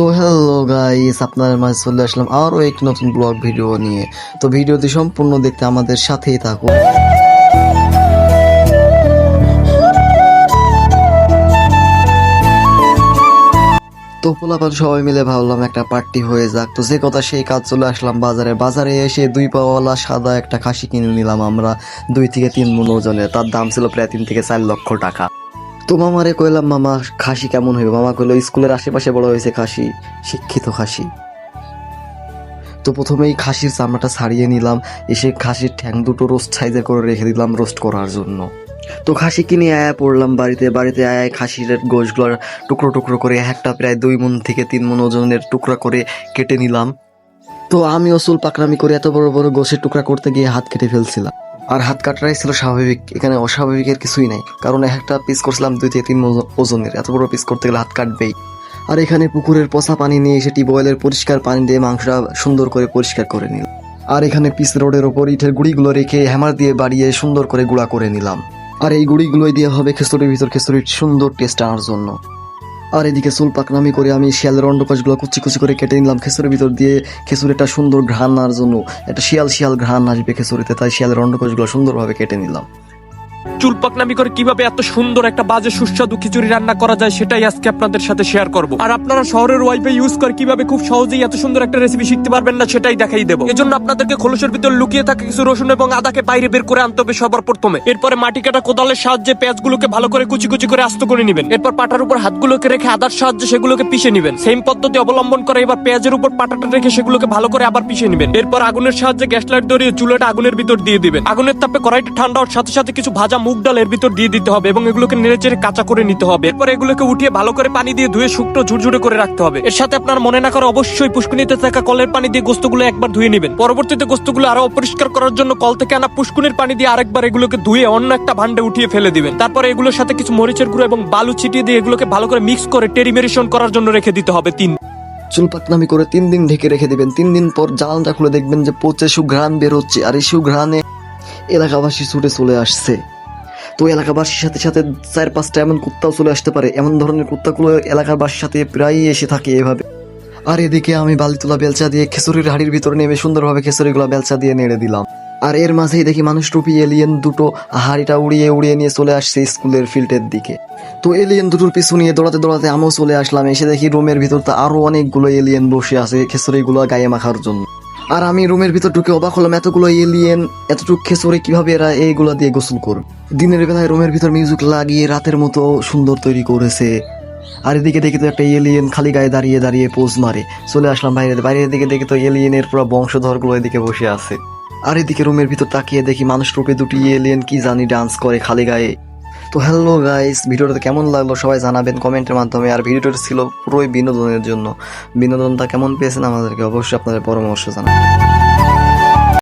So hello guys আপনার মাঝে চলে আসলাম আরও একটি নতুন ব্লগ ভিডিও নিয়ে। তো ভিডিওটি সম্পূর্ণ দেখতে আমাদের সাথেই থাকুন। তো পোলাপান সবাই মিলে ভাবলাম একটা পার্টি হয়ে যাক। তো যে কথা সেই কাজ চলে আসলাম বাজারে। বাজারে এসে দুই পাওয়ালা সাদা একটা খাসি কিনে নিলাম আমরা, দুই থেকে তিন মন ওজনে তার দাম ছিল প্রায় তিন থেকে চার লক্ষ টাকা। তো মামারে কইলাম, মামা, খাসি কেমন হইবে? মামা কইলো, স্কুলের আশেপাশে বড় হয়েছে খাসি, শিক্ষিত খাসি। তো প্রথমেই খাসির চামড়াটা ছাড়িয়ে নিলাম, এসে খাসির ঠ্যাং দুটো রোস্ট সাইজের করে রেখে দিলাম রোস্ট করার জন্য। তো খাসি কিনে আয়া পড়লাম বাড়িতে বাড়িতে আয় খাসির গোশগুলোর টুকরো টুকরো করে একটা প্রায় দুই মন থেকে তিন মন ওজনের টুকরা করে কেটে নিলাম। তো আমি ওসুল পাকরামি করে এত বড় বড় গোশের টুকরা করতে গিয়ে হাত কেটে ফেলছিলাম। আর হাত কাটাটাই ছিল স্বাভাবিক। এখানে অস্বাভাবিকের কিছুই নাই। কারণ একটা পিস করছিলাম দুই থেকে তিন ওজ- ওজনের। এত বড় পিস করতে গেলে হাত কাটবেই। আর এখানে পুকুরের পচা পানি নিয়ে এসে টিউবওয়েলের পরিষ্কার পানি দিয়ে মাংসটা সুন্দর করে পরিষ্কার করে নিল আর এখানে পিস রোডের ওপর ইটের গুঁড়িগুলো রেখে হ্যামার দিয়ে বাড়িয়ে সুন্দর করে গুঁড়া করে নিলাম। আর এই গুঁড়িগুলোই দিয়ে হবে খেচুড়ির ভিতর খেচুড়ির সুন্দর টেস্ট আনার জন্য। আর এদিকে চুল পাকনামি করে আমি শিয়ালের অন্ডকোষগুলো কুচি কুচি করে কেটে নিলাম খেসুরের ভিতর দিয়ে। খেসুর একটা সুন্দর ঘ্রাণ আনার জন্য। একটা শিয়াল শিয়াল ঘ্রাণ আসবে খেসুরিতে, তাই শিয়ালের অন্ডকোষগুলো সুন্দরভাবে কেটে নিলাম। চুল পাকনামি করে কীভাবে এত সুন্দর একটা বাজে সুস্বাদু খিচুড়ি রান্না করা যায় সেটাই আজকে আপনাদের সাথে শেয়ার করব। আর আপনারা শহরের ওয়াইফাই ইউজ করে কীভাবে খুব সহজেই এত সুন্দর একটা রেসিপি শিখতে পারবেন না সেটাই দেখাই দেবো। এজন্য আপনাদেরকে খোলসের ভিতর লুকিয়ে থাকা কিছু রসুন এবং আদাকে বাইরে বের করে আনতে হবে সবার প্রথমে। এরপরে মাটি কাটা কোদালের সাহায্যে পেঁয়াজগুলোকে ভালো করে কুচি কুচি করে আস্ত করে নেবেন। এরপর পাটার উপর হাতগুলোকে রেখে আদার সাহায্যে সেগুলোকে পিষে নেবেন। সেম পদ্ধতি অবলম্বন করে এবার পেঁয়াজের উপর পাটাটা রেখে সেগুলোকে ভালো করে আবার পিষে নেবেন। এরপর আগুনের সাহায্যে গ্যাস লাইট ধরিয়ে চুলাটা আগুনের ভিতর দিয়ে দিবেন। আগুনের তাপে কড়াইটা ঠান্ডা হওয়ার সাথে সাথে কিছু ভাজা মুগ ডাল এর ভিতর দিয়ে দিতে হবে এবং এগুলোকে নেড়ে চেড়ে কাঁচা করে নিতে হবে। এরপর এগুলোকে উঠিয়ে ভালো করে পানি দিয়ে ধুয়ে শুকনো ঝুরঝুরে করে রাখতে হবে। এর সাথে আপনার মনে না করে অবশ্যই পুষ্কুনিতে থাকা কলের পানি দিয়ে গোস্তগুলো একবার ধুয়ে নেবেন। পরবর্তীতে গোস্তগুলো আরও অপরিষ্কার করার জন্য কল থেকে আনা পুষ্কুনির পানি দিয়ে আরেকবার এগুলোকে ধুয়ে অন্য একটা ভান্ডে উঠিয়ে ফেলে দিবেন। তারপর এগুলোর সাথে কিছু মরিচের গুঁড়ো এবং বালু ছিটিয়ে দিয়ে এগুলোকে ভালো করে মিক্স করে টেরিমেরিশন করার জন্য রেখে দিতে হবে তিন চুল পাকনামি করে তিন দিন ঢেকে রেখে দিবেন। তিন দিন পর জানালটা খুলে দেখবেন যে পচে সুঘ্রাণ বেরোচ্ছে, আর এই সুঘ্রাণে এলাকাবাসী ছুটে চলে আসছে। তো এলাকাবাসীর সাথে সাথে চার পাঁচটা এমন কুত্তাও চলে আসতে পারে। এমন ধরনের কুত্তাগুলো এলাকাবাসীর সাথে প্রায়ই এসে থাকে এভাবে। আর এদিকে আমি বালি তোলা বেলচা দিয়ে খেসুরির হাড়ির ভিতরে নেমে সুন্দরভাবে খেসুরিগুলো বেলচা দিয়ে নেড়ে দিলাম। আর এর মাঝেই দেখি মানুষ টুপি এলিয়েন দুটো হাড়িটা উড়িয়ে উড়িয়ে নিয়ে চলে আসছে স্কুলের ফিল্ডের দিকে। তো এলিয়েন দুটোর পিছু নিয়ে দৌড়াতে দৌড়াতে আমিও চলে আসলাম। এসে দেখি রুমের ভিতর তো আরও অনেকগুলো এলিয়েন বসে আছে খেসুরিগুলো গায়ে মাখার জন্য। আর আমি রুমের ভিতর ঢুকে অবাক হলাম, এতগুলো এলিয়েন এতটুকু খেসরে কীভাবে এরা এইগুলো দিয়ে গোসল করবে? দিনের বেলায় রুমের ভিতর মিউজিক লাগিয়ে রাতের মতো সুন্দর তৈরি করেছে। আর এদিকে দেখি তো একটা এলিয়েন খালি গায়ে দাঁড়িয়ে দাঁড়িয়ে পোজ মারে। চলে আসলাম বাইরে বাইরের দিকে দেখি তো এলিয়েনের পুরো বংশধরগুলো এদিকে বসে আছে। আর এদিকে রুমের ভিতর তাকিয়ে দেখি মানুষ রূপে দুটি এলিয়েন কি জানি ডান্স করে খালি গায়ে। তো হ্যালো গাইস ভিডিওটা কেমন লাগল সবাই জানাবেন কমেন্টের মাধ্যমে। আর ভিডিওটা ছিল পুরোই বিনোদনের জন্য। বিনোদনটা কেমন পেয়েছেন আমাদেরকে অবশ্যই আপনাদের পরামর্শ জানাবেন।